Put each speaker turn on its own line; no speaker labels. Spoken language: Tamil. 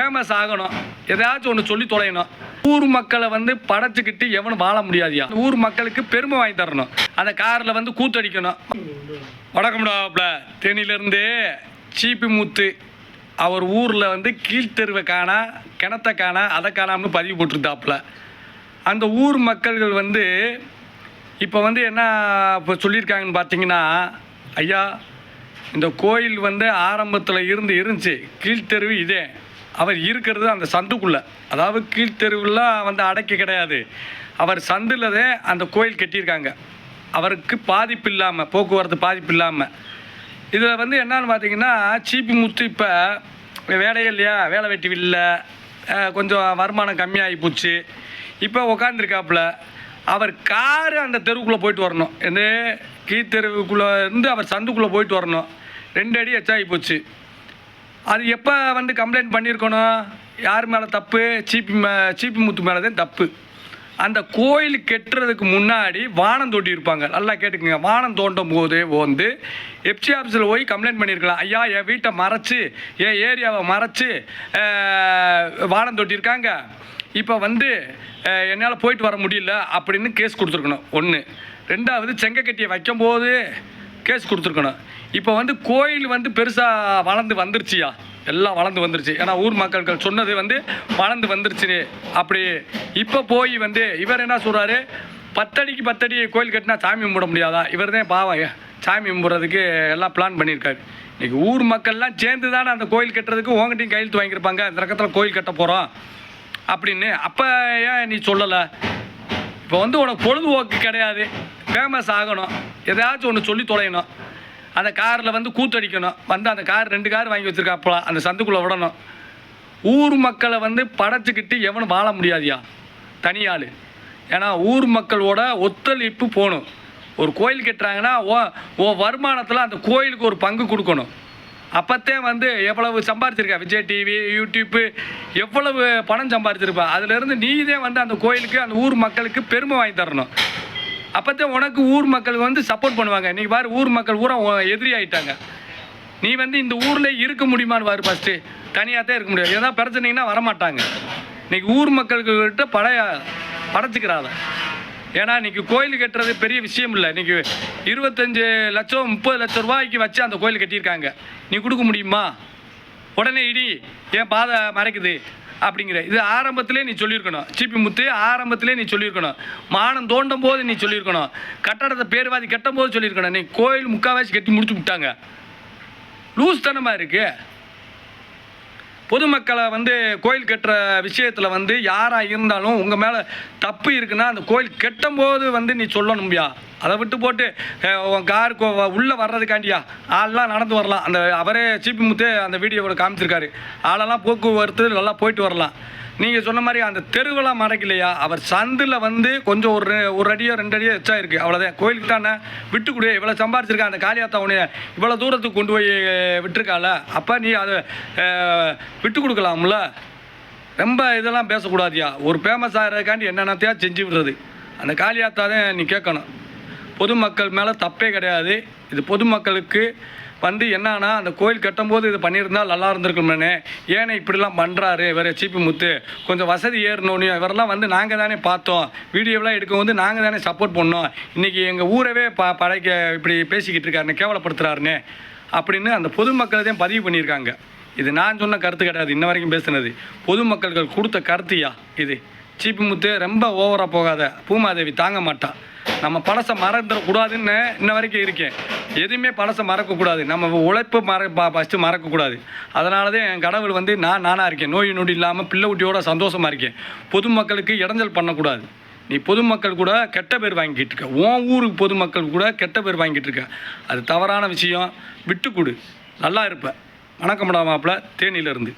ஃபேமஸ் ஆகணும். எதாச்சும் ஒன்று சொல்லி தொலையணும். ஊர் மக்களை வந்து படைச்சிக்கிட்டு எவனும் வாழ முடியாதியா? ஊர் மக்களுக்கு பெருமை வாங்கி தரணும். அந்த காரில் வந்து கூத்தடிக்கணும். வணக்கம்டாப்ல தேனியிலேருந்து சீப்பி மூத்து அவர் ஊரில் வந்து கீழ்த்தெருவை காணா கிணத்த காணா அதை காணாமல் பதிவு போட்டிருந்தாப்புல அந்த ஊர் மக்கள்கள் வந்து இப்போ வந்து என்ன இப்போ சொல்லியிருக்காங்கன்னு பார்த்தீங்கன்னா ஐயா இந்த கோயில் வந்து ஆரம்பத்தில் இருந்து இருந்துச்சு. கீழ்த்தெருவு இதே. அவர் இருக்கிறது அந்த சந்துக்குள்ளே. அதாவது கீழ்த்தெருவில் வந்து அடைக்க கிடையாது. அவர் சந்தில் அந்த கோயில் கட்டியிருக்காங்க. அவருக்கு பாதிப்பு இல்லாமல் போக்குவரத்து பாதிப்பு இல்லாமல் இதில் வந்து என்னன்னு பார்த்தீங்கன்னா சீப்பி முத்து இப்போ வேலையே இல்லையா? வேலை வெட்டி இல்லை கொஞ்சம் வருமானம் கம்மியாகி போச்சு. இப்போ உக்காந்துருக்காப்புல. அவர் காரு அந்த தெருவுக்குள்ளே போயிட்டு வரணும். இந்த கீழ்த்தெருவுக்குள்ளே இருந்து அவர் சந்துக்குள்ளே போயிட்டு வரணும். ரெண்டு அடி எச்சாகி போச்சு. அது எப்போ வந்து கம்ப்ளைண்ட் பண்ணியிருக்கணும் யார் மேலே தப்பு? சீப்பி மே சீப்பி முத்து மேலே தான் தப்பு. அந்த கோயில் கெட்டுறதுக்கு முன்னாடி வானம் தோண்டி இருப்பாங்க. நல்லா கேட்டுக்குங்க. வானம் தோண்டும் போது வந்து எஃப்சி ஆஃபீஸில் போய் கம்ப்ளைண்ட் பண்ணியிருக்கலாம் ஐயா என் வீட்டை மறைச்சு என் ஏரியாவை மறைச்சு வானம் தொட்டியிருக்காங்க இப்போ வந்து என்னால் போயிட்டு வர முடியல அப்படின்னு கேஸ் கொடுத்துருக்கணும். ஒன்று ரெண்டாவது செங்கக்கட்டியை வைக்கும்போது கேஸ் கொடுத்துருக்கணும். இப்போ வந்து கோயில் வந்து பெருசாக வளர்ந்து வந்துருச்சியா? எல்லாம் வளர்ந்து வந்துருச்சு. ஏன்னா ஊர் மக்கள்கள் சொன்னது வந்து வளர்ந்து வந்துருச்சு அப்படி இப்போ போய் வந்து இவர் என்ன சொல்கிறாரு பத்தடிக்கு பத்தடி கோயில் கட்டினா சாமி கும்பிட முடியாதா? இவர் தான் பாவம். சாமி கும்பிட்றதுக்கு எல்லாம் பிளான் பண்ணியிருக்காரு. இன்றைக்கி ஊர் மக்கள்லாம் சேர்ந்து தானே அந்த கோயில் கட்டுறதுக்கு உங்ககிட்டையும் கையெழுத்து வாங்கியிருப்பாங்க. இந்த ரகத்தில் கோயில் கட்ட போகிறோம் அப்படின்னு. அப்போ ஏன் நீ சொல்லலை? இப்போ வந்து உனக்கு பொழுதுபோக்கு கிடையாது. ஃபேமஸ் ஆகணும். எதாச்சும் ஒன்று சொல்லி தொலையணும். அந்த காரில் வந்து கூத்தடிக்கணும். வந்து அந்த கார் ரெண்டு கார் வாங்கி வச்சுருக்காப்பலாம் அந்த சந்துக்குள்ளே விடணும். ஊர் மக்களை வந்து படைச்சிக்கிட்டு எவனும் வாழ முடியாதியா? தனியாள். ஏன்னா ஊர் மக்களோட ஒத்துழைப்பு போகணும். ஒரு கோயில் கட்டுறாங்கன்னா ஓ ஓ வருமானத்தில் அந்த கோயிலுக்கு ஒரு பங்கு கொடுக்கணும். அப்போத்தே வந்து எவ்வளவு சம்பாரிச்சிருக்கா? விஜய் டிவி யூடியூப்பு எவ்வளவு பணம் சம்பாரிச்சிருப்பா? அதுலேருந்து நீதே வந்து அந்த கோயிலுக்கு அந்த ஊர் மக்களுக்கு பெருமை வாங்கி தரணும். அப்போத்தே உனக்கு ஊர் மக்களுக்கு வந்து சப்போர்ட் பண்ணுவாங்க. நீ பாரு ஊர் மக்கள் பூரா எதிரி ஆயிட்டாங்க. நீ வந்து இந்த ஊரில் இருக்க முடியுமான்னு பாரு ஃபஸ்ட்டு தனியாக தான் இருக்க முடியாது. ஏதாவது பிரச்சனைங்கன்னா வரமாட்டாங்க. இன்னைக்கு ஊர் மக்கள்கிட்ட படைய படைச்சிக்கிறாத ஏன்னா இன்னைக்கு கோயில் கட்டுறது பெரிய விஷயம் இல்லை. இன்னைக்கு இருபத்தஞ்சு லட்சம் முப்பது லட்சம் ரூபாய்க்கு வச்சு அந்த கோயில் கட்டியிருக்காங்க. நீ கொடுக்க முடியுமா? உடனே இடி. ஏன் பாதை மறைக்குது? அப்படிங்கிற. இது ஆரம்பத்திலே நீ சொல்லியிருக்கணும். சிபி முத்து ஆரம்பத்திலே நீ சொல்லியிருக்கணும். மானம் தோண்டும் போது நீ சொல்லியிருக்கணும். கட்டடத்தை பேர்வாதி கட்டும் போது சொல்லியிருக்கணும். நீ கோயில் முக்கால்வாசி கட்டி முடிச்சு விட்டாங்க. லூஸ் தனமாக இருக்குது பொதுமக்களை வந்து கோயில் கட்டுற விஷயத்தில் வந்து யாராக இருந்தாலும் உங்கள் மேலே தப்பு இருக்குன்னா அந்த கோயில் கட்டும் போது வந்து நீ சொல்லணும்யா அதை விட்டு போட்டு உன் காருக்கு உள்ளே வர்றதுக்காண்டியா? ஆள்லாம் நடந்து வரலாம். அந்த அவரே சிபி முத்து அந்த வீடியோவில் காமிச்சிருக்காரு. ஆளெல்லாம் போக்குவரத்து நல்லா போயிட்டு வரலாம். நீங்கள் சொன்ன மாதிரி அந்த தெருவெல்லாம் மறைக்கலையா? அவர் சந்தில் வந்து கொஞ்சம் ஒரு ரெ- ஒரு அடியோ ரெண்டு அடியோ எச்சா இருக்குது அவ்வளோதான் கோயிலுக்கு தானே? விட்டு கொடு. இவ்வளோ சம்பாரிச்சிருக்கான் அந்த காளியாத்தா உனைய இவ்வளோ தூரத்துக்கு கொண்டு போய் விட்டுருக்கால அப்போ நீ அதை விட்டு கொடுக்கலாம்ல? ரொம்ப இதெல்லாம் பேசக்கூடாதியா? ஒரு ஃபேமஸ் ஆகிறதுக்காண்டி என்னென்னத்தையா செஞ்சு விடுறது. அந்த காளியாத்தா தான் நீ கேட்கணும். பொதுமக்கள் மேலே தப்பே கிடையாது. இது பொதுமக்களுக்கு வந்து என்னன்னா அந்த கோயில் கட்டும்போது இது பண்ணியிருந்தால் நல்லா இருந்திருக்கும்னே. ஏன்னா இப்படிலாம் பண்ணுறாரு இவர் சீப்பி முத்து. கொஞ்சம் வசதி ஏறணும்னு இவரெல்லாம் வந்து நாங்கள் தானே பார்த்தோம். வீடியோலாம் எடுக்கும் வந்து நாங்கள் தானே சப்போர்ட் பண்ணோம். இன்றைக்கி எங்கள் ஊரவே ப படைக்க இப்படி பேசிக்கிட்டு இருக்காருன்னு கேவலப்படுத்துறாருன்னு அப்படின்னு அந்த பொதுமக்களை தான் பதிவு பண்ணியிருக்காங்க. இது நான் சொன்ன கருத்து கிடையாது இன்ன வரைக்கும் பேசுனது. பொதுமக்கள்கள் கொடுத்த கருத்துயா இது? சீப்பி முத்து ரொம்ப ஓவராக போகாத பூமாதேவி தாங்க மாட்டாள் நம்ம பழசை மறந்துடக்கூடாதுன்னு இன்ன வரைக்கும் இருக்கேன். எதுவுமே பழசை மறக்கக்கூடாது. நம்ம உழைப்பு மற ஃபஸ்ட்டு மறக்கக்கூடாது. அதனால தான் என் கடவுள் வந்து நான் நானாக இருக்கேன். நோய் நொடி இல்லாமல் பிள்ளை குட்டியோட சந்தோஷமாக இருக்கேன். பொதுமக்களுக்கு இடைஞ்சல் பண்ணக்கூடாது. நீ பொதுமக்கள் கூட கெட்ட பேர் வாங்கிட்டு இருக்க. உன் ஊருக்கு பொதுமக்கள் கூட கெட்ட பேர் வாங்கிட்டு இருக்க. அது தவறான விஷயம். விட்டு கொடு. நல்லா இருப்ப. வணக்கம்டா மாப்பிள்ள தேனியிலேருந்து.